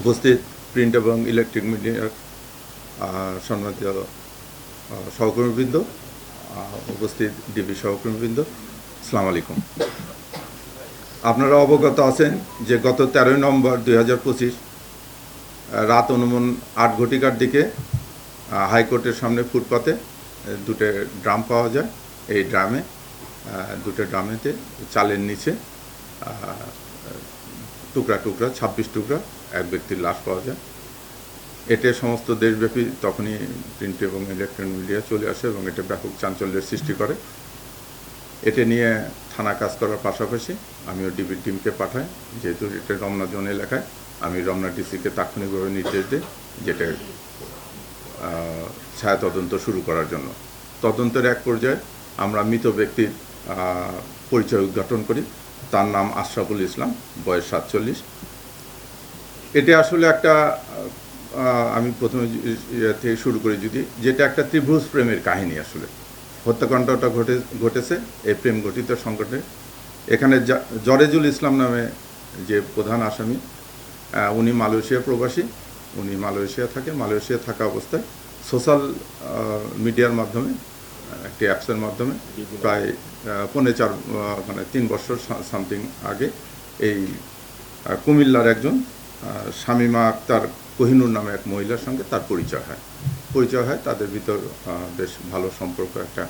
উপস্থিত প্রিন্ট এবং ইলেকট্রিক মিডিয়ার আহ, সম্মানিত সহকর্মীবৃন্দ উপস্থিত ডিবি সহকর্মীবৃন্দ সালাম আলাইকুম। আপনারা অবগত আছেন যে গত তেরোই নভেম্বর দুই হাজার পঁচিশ রাত অনুমান আট ঘটিকার দিকে হাইকোর্টের সামনে ফুটপাতে দুটো ড্রাম পাওয়া যায়। এই ড্রামে দুটো ড্রামেতে চালের নিচে টুকরা টুকরা, ছাব্বিশ টুকরা, এক ব্যক্তির লাশ পাওয়া যায়। এতে সমস্ত দেশব্যাপী তখনই প্রিন্ট এবং ইলেকট্রনিক মিডিয়া চলে আসে এবং এটা ব্যাপক চাঞ্চল্যের সৃষ্টি করে। এটা নিয়ে থানা কাজ করার পাশাপাশি আমিও ডিবি টিমকে পাঠাই, যেহেতু এটা রমনা জোন এলাকায়। আমি রমনা ডিসিকে তাৎক্ষণিকভাবে নির্দেশ দিই যেটা ছায়া তদন্ত শুরু করার জন্য। তদন্তের এক পর্যায়ে আমরা মৃত ব্যক্তির পরিচয় উদ্ঘাটন করি। তার নাম আশরাফুল ইসলাম, বয়স সাতচল্লিশ। এটা আসলে একটা আমি প্রথমে ইয়ে থেকে শুরু করি যদি, যেটা একটা ত্রিভুজ প্রেমের কাহিনী আসলে। হত্যাকাণ্ডটা ঘটে, ঘটেছে, এই প্রেম ঘটিত সংকটে। এখানে জরেজুল ইসলাম নামে যে প্রধান আসামি উনি মালয়েশিয়া প্রবাসী। উনি মালয়েশিয়া থাকে, মালয়েশিয়া থাকা অবস্থায় সোশ্যাল মিডিয়ার মাধ্যমে একটি অ্যাপসের মাধ্যমে প্রায় আহ, পৌনে চার মানে তিন বছর সামথিং আগে এই কুমিল্লার একজন শামীমা আক্তার কোহিনুর নামে এক মহিলার সঙ্গে তার পরিচয় হয়। পরিচয় হয় তাদের ভিতর বেশ ভালো সম্পর্ক একটা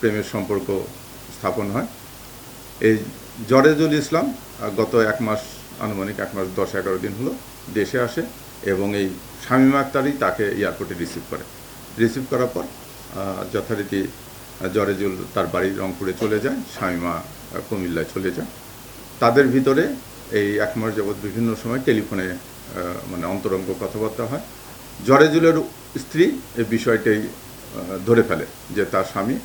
প্রেমের সম্পর্ক স্থাপন হয়। এই জরেজুল ইসলাম গত এক মাস আনুমানিক এক মাস দশ এগারো দিন হলো দেশে আসে এবং এই শামীমা আক্তারই তাকে এয়ারপোর্টে রিসিভ করে। রিসিভ করার পর যথারীতি জরেজুল তার বাড়ি রংপুরে চলে যায় আহ, কুমিল্লায় চলে যায়। তাদের ভিতরে এই এক মাস যাবৎ বিভিন্ন সময় টেলিফোনে মানে অন্তরঙ্গ কথাবার্তা হয়। জরেজুলের স্ত্রী এই বিষয়টাই ধরে ফেলে যে তার স্বামী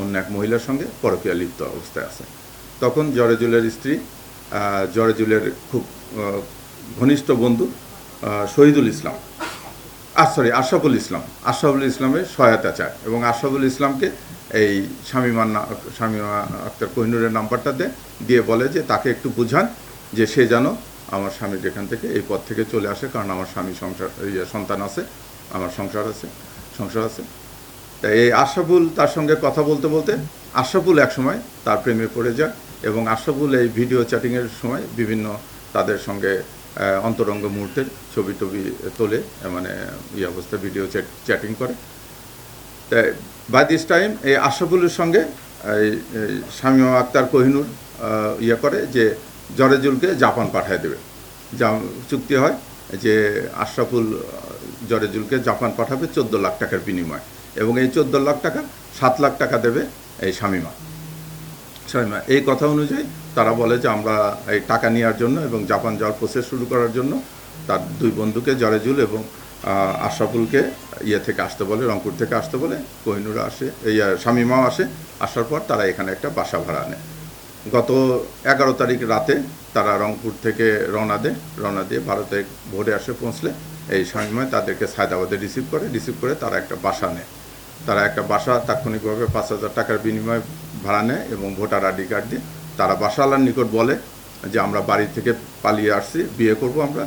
অন্য এক মহিলার সঙ্গে পরকীয়া লিপ্ত অবস্থায় আছে। তখন জরেজুলের স্ত্রী জরেজুলের খুব ঘনিষ্ঠ বন্ধু শহীদুল ইসলাম আর সরি আশরাফুল ইসলাম। আশরাফুল ইসলামের সহায়তা চায় এবং আশরাফুল ইসলামকে এই শামিমার না শামিমা আক্তার কোহিনুরের নাম্বারটা দেয় দিয়ে বলে যে তাকে একটু বুঝান যে সে যেন আমার স্বামীর এখান থেকে এই পথ থেকে চলে আসে কারণ আমার স্বামী সংসার ইয়ে, সন্তান আছে আমার সংসার আছে সংসার আছে। তা এই আশরাফুল তার সঙ্গে কথা বলতে বলতে আশরাফুল একসময় তার প্রেমে পড়ে যায় এবং আশরাফুল এই ভিডিও চ্যাটিংয়ের সময় বিভিন্ন তাদের সঙ্গে অন্তরঙ্গ মুহূর্তের ছবি টবি তোলে মানে এই অবস্থায় ভিডিও চ্যাটিং করে। তাই বাই দিস টাইম এই আশরাফুলের সঙ্গে, এই শামীমা আক্তার কোহিনুর ইয়ে করে যে জরেজুলকে জাপান পাঠিয়ে দেবে। যা চুক্তি হয় যে আশরাফুল জরেজুলকে জাপান পাঠাবে চোদ্দ লাখ টাকার বিনিময় এবং এই চোদ্দ লাখ টাকা সাত লাখ টাকা দেবে এই শামীমা। শামীমা এই কথা অনুযায়ী তারা বলে যে আমরা এই টাকা নেওয়ার জন্য এবং জাপান যাওয়ার প্রসেস শুরু করার জন্য তার দুই বন্ধুকে জরেজুল এবং আশরাফুলকে ইয়ে থেকে আসতে বলে, রংপুর থেকে আসতে বলে, কোহিনুরা আসে, এই শামীমাও আসে। আসার পর তারা এখানে একটা বাসা ভাড়া নেয়। গত এগারো তারিখ রাতে তারা রংপুর থেকে রওনা দেয়। রওনা দিয়ে ভারতে ভোরে আসে, পৌঁছলে এই সময় তাদেরকে সায়দাবাদে রিসিভ করে। রিসিভ করে তারা একটা বাসা নেয়। তারা একটা বাসা তাৎক্ষণিকভাবে পাঁচ হাজার টাকার বিনিময়ে ভাড়া নেয় এবং ভোটার আইডি কার্ড দিয়ে। তারা বাসাওয়ালার নিকট বলে যে আমরা বাড়ি থেকে পালিয়ে আসছি বিয়ে করব আমরা।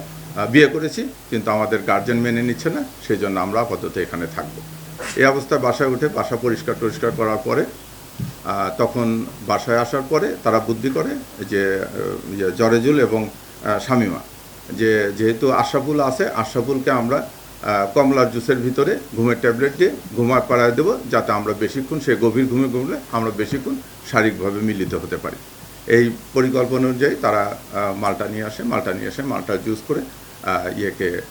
বিয়ে করেছি কিন্তু আমাদের গার্জেন মেনে নিচ্ছে না সেই জন্য আমরা আপাতত এখানে থাকব। এই অবস্থায় বাসায় উঠে বাসা পরিষ্কার টরিষ্কার করার পরে তখন বাসায় আসার পরে তারা বুদ্ধি করে যে ইয়ে, জরেজুল এবং শামীমা যে যেহেতু আশাফুল আছে আশাফুলকে আমরা কমলার জুসের ভিতরে ঘুমের ট্যাবলেট দিয়ে ঘুমায় পাড়ায় দেবো যাতে আমরা বেশিক্ষণ সে গভীর ঘুমে ঘুমলে আমরা বেশিক্ষণ শারীরিকভাবে মিলিত হতে পারি। এই পরিকল্পনা অনুযায়ী তারা মালটা নিয়ে আসে মালটা নিয়ে আসে মালটা জুস করে ইয়েকে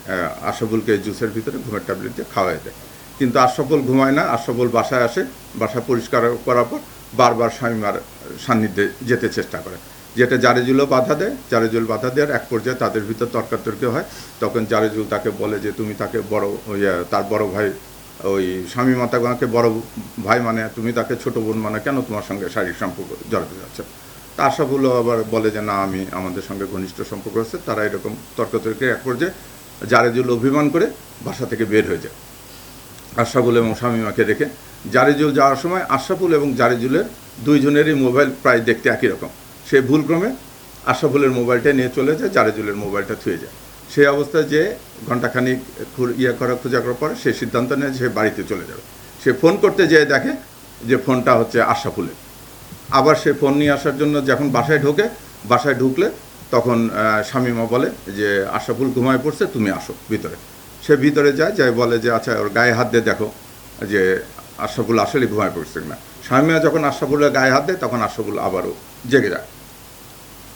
আহ, জুসের ভিতরে ঘুমের ট্যাবলেট দিয়ে খাওয়াই দেয়। কিন্তু আশরাফুল ঘুমায় না আশরাফুল বাসায় আসে বাসা পরিষ্কার করার পর বারবার স্বামীমার সান্নিধ্যে যেতে চেষ্টা করে। যেটা জারেজুলও বাধা দেয়, জারেজুল বাধা দেওয়ার এক পর্যায়ে তাদের ভিতর তর্কাতর্কি হয়। তখন জারেজুল তাকে বলে যে, তুমি তাকে বড় তার বড় ভাই, ওই স্বামী মাতাগণকে বড় ভাই মানে তুমি তাকে ছোট বোন মানে কেন তোমার সঙ্গে শারীরিক সম্পর্ক জড়াতে যাচ্ছে? তা আশাফুলও আবার বলে যে, না, আমি আমাদের সঙ্গে ঘনিষ্ঠ সম্পর্ক আছে। তারা এরকম তর্কতর্কি এক পর্যায়ে জারেজুল অভিমান করে বাসা থেকে বের হয়ে যায়। আশরাফুল এবং শামীমাকে রেখে জারেজুল যাওয়ার সময় আশরাফুল এবং জারিজুলের দুইজনেরই মোবাইল প্রায় দেখতে একই রকম। সে ভুলক্রমে আশরাফুলের মোবাইলটা নিয়ে চলে যায় জারিজুলের মোবাইলটা থুয়ে যায়। সেই অবস্থায় যে ঘন্টাখানিক ইয়ে করা খোঁজা করার পর সে সিদ্ধান্ত নেয় যে বাড়িতে চলে যাবে। সে ফোন করতে যেয়ে দেখে যে ফোনটা হচ্ছে আশরাফুলের আবার সে ফোন নিয়ে আসার জন্য যখন বাসায় ঢোকে, বাসায় ঢুকলে তখন শামীমা বলে যে আশরাফুল ঘুমায় পড়ছে, তুমি আসো ভিতরে। সে ভিতরে যায় যাই বলে যে আচ্ছা ওর গায়ে হাত দিয়ে দেখো যে আশরাফুল আসলে ঘুমায় পড়ছে না শামীমা যখন আশরাফুলের গায়ে হাত দেয়, তখন আশরাফুল আবারও জেগে যায়।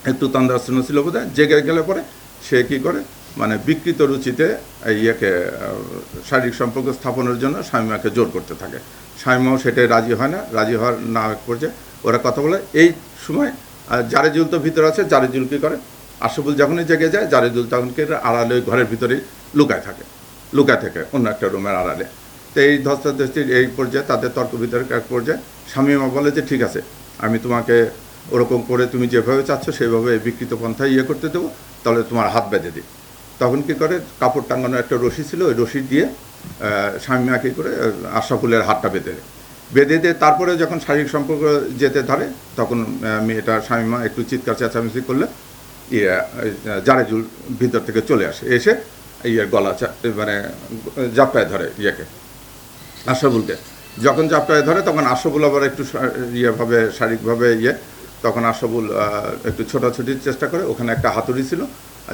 একটু তন্দ্রাস্ত ছিল বোধ জেগে গেলে পরে সে কি করে? মানে বিকৃত রুচিতে ইয়েকে শারীরিক সম্পর্ক স্থাপনের জন্য স্বামীমাকে জোর করতে থাকে। স্বামীমাও সেটাই রাজি হয় না, রাজি হওয়ার না পর্যায়ে ওরা কথা বলে। এই সময় জারেজুল তো ভিতরে আছে, জারেজুল কী করে? আশফুল যখনই জেগে যায়, জারেজুল তখনকে আড়ালে ঘরের ভিতরেই লুকায় থাকে লুকায় থাকে অন্য একটা রুমের আড়ালে। তো এই ধস্তাধস্তির এই পর্যায়ে তাদের তর্ক বিতর্ক এক পর্যায়ে স্বামীমা বলে যে, ঠিক আছে, আমি তোমাকে ওরকম করে তুমি যেভাবে চাচ্ছ সেভাবে বিকৃত পন্থায় ইয়ে করতে দেবো তাহলে তোমার হাত বেঁধে দিই। তখন কি করে? কাপড় টাঙানো একটা রশি ছিল ওই রশি দিয়ে স্বামীমা কী করে আহ, আশরাফুলের হাতটা বেঁধে দেয়। বেঁধে দিয়ে তারপরে যখন শারীরিক সম্পর্ক যেতে ধরে তখন মেয়েটা স্বামীমা একটু চিৎকার চেঁচামেচি করলে ইয়ে জারেজুল ভিতর থেকে চলে আসে। এসে ইয়ের গলা মানে জাপ্পায় ধরে ইয়েকে আশরাফুলকে। যখন জাপটায় ধরে তখন আশরাফুল আবার একটু ইয়েভাবে শারীরিকভাবে ইয়ে তখন আহ, একটু ছোটাছুটির চেষ্টা করে ওখানে একটা হাতুড়ি ছিল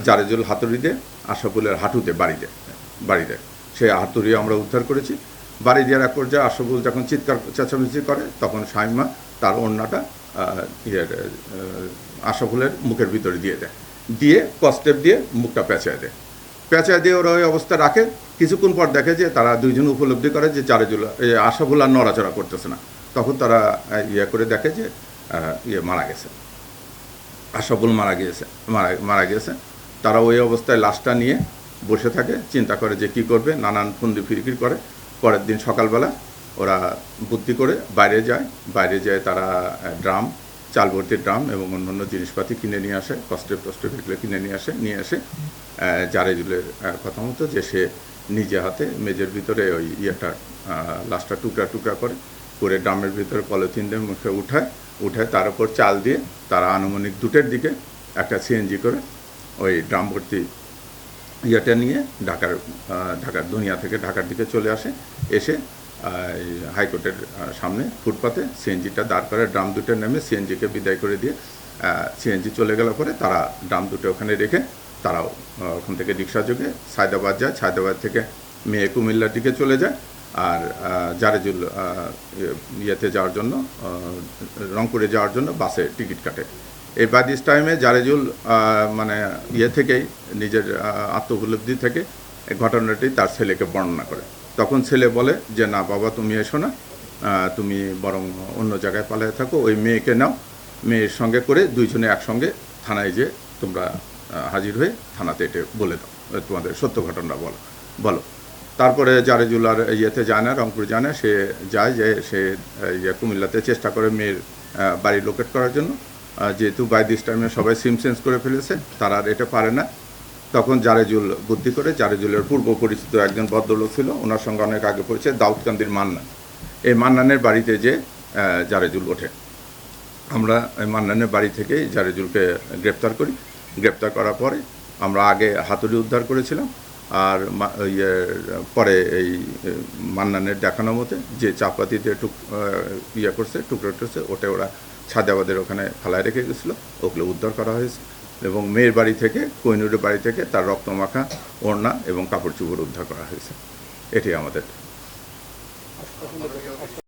জারেজুল হাতুড়ি দিয়ে আশরাফুলের হাঁটুতে বাড়িতে বাড়িতে। সেই হাতুড়ি আমরা উদ্ধার করেছি। বাড়ি দেওয়ার এক পর্যায়ে আশরাফুল যখন চিৎকার চেঁচামেচি করে তখন সাইমা তার আহ, ইয়ের আহ, আশরাফুলের মুখের ভিতরে দিয়ে দেয়। দিয়ে কস্টেপ দিয়ে মুখটা পেঁচায় দেয়। পেঁচায় দিয়ে ওরা ওই অবস্থা রাখে। কিছুক্ষণ পর দেখে যে তারা দুইজন উপলব্ধি করে যে চারেজুল আশাফুল আর নড়াচড়া করতেছে না। তখন তারা ইয়ে করে দেখে যে ইয়ে মারা গেছে। আশাফুল মারা গিয়েছে মারা মারা গিয়েছে। তারা ওই অবস্থায় লাশটা নিয়ে বসে থাকে চিন্তা করে যে কি করবে নানান ফুন্দি ফিরকির করে। পরের দিন সকালবেলা ওরা বুদ্ধি করে বাইরে যায়। বাইরে যায় তারা ড্রাম চাল ভর্তি ড্রাম এবং অন্যান্য জিনিসপাতি কিনে নিয়ে আসে কষ্টেপ টস্টেপ এগুলো কিনে নিয়ে আসে নিয়ে আহ, জারেজুলের কথা মতো যে সে নিজে হাতে মেজের ভিতরে ওই ইয়েটা লাশটা টুকরা টুকরা করে করে ড্রামের ভিতরে পলিথিন দিয়ে মুখে উঠায়। উঠায় তার উপর চাল দিয়ে তারা আনুমানিক দুটের দিকে একটা সিএনজি করে ওই ড্রাম ভর্তি ইয়েটা নিয়ে ঢাকার ঢাকার দুনিয়া থেকে ঢাকার দিকে চলে আসে। এসে হাইকোর্টের সামনে ফুটপাতে সিএনজিটা দাঁড় করে, ড্রাম দুটো নেমে সিএনজিকে বিদায় করে দিয়ে সিএনজি চলে গেল পরে তারা ড্রাম দুটো ওখানে রেখে তারাও ওখান থেকে রিক্সা যোগে সায়দাবাদ যায়। সায়দাবাদ থেকে মেয়ে কুমিল্লার দিকে চলে যায়। আর জারেজুল ইয়ে- ইয়েতে যাওয়ার জন্য রংপুরে যাওয়ার জন্য বাসে টিকিট কাটে। এই বাই দিস টাইমে জারেজুল মানে ইয়ে থেকেই নিজের আহ, আত্মউপলব্ধি থেকে ঘটনাটি তার ছেলেকে বর্ণনা করে। তখন ছেলে বলে যে না বাবা তুমি এসো না। তুমি বরং অন্য জায়গায় পালিয়ে থাকো। ওই মেয়েকে নাও। মেয়ের সঙ্গে করে দুইজনে একসঙ্গে থানায় যে তোমরা হাজির হয়ে থানাতে এটা বলে দাও। তোমাদের সত্য ঘটনা বলো বলো। তারপরে জারেজুল আর ইয়েতে যায় না, রংপুর যায় না, সে যায় যে সে ইয়ে কুমিল্লাতে চেষ্টা করে মেয়ের বাড়ি লোকেট করার জন্য। যেহেতু বাই দিস টাইমে সবাই সিম চেঞ্জ করে ফেলেছে, তারা আর এটা পারে না। তখন জারেজুল বুদ্ধি করে, জারেজুলের পূর্ব পরিচিত একজন ভদ্রলোক ছিল, ওনার সঙ্গে অনেক আগে পড়েছে দাউদকান্দির মান্নান এই মান্নানের বাড়িতে যে জারেজুল ওঠে। আমরা এই মান্নানের বাড়ি থেকেই জারেজুলকে গ্রেপ্তার করি। গ্রেপ্তার করার পরে আমরা আগে হাতুড়ি উদ্ধার করেছিলাম। আর ইয়ে পরে এই মান্নানের দেখানো মতে যে চাপাতিতে টুক ইয়ে করছে, টুকরো করছে ওটা ওরা ছাদাবাদের ওখানে ফেলায় রেখে গেছিল, ওগুলো উদ্ধার করা হয়েছে। এবং মেয়ের বাড়ি থেকে কৈনুরের বাড়ি থেকে তার রক্তমাখা, ওড়না এবং কাপড় চুপড় উদ্ধার করা হয়েছে। এটি আমাদের।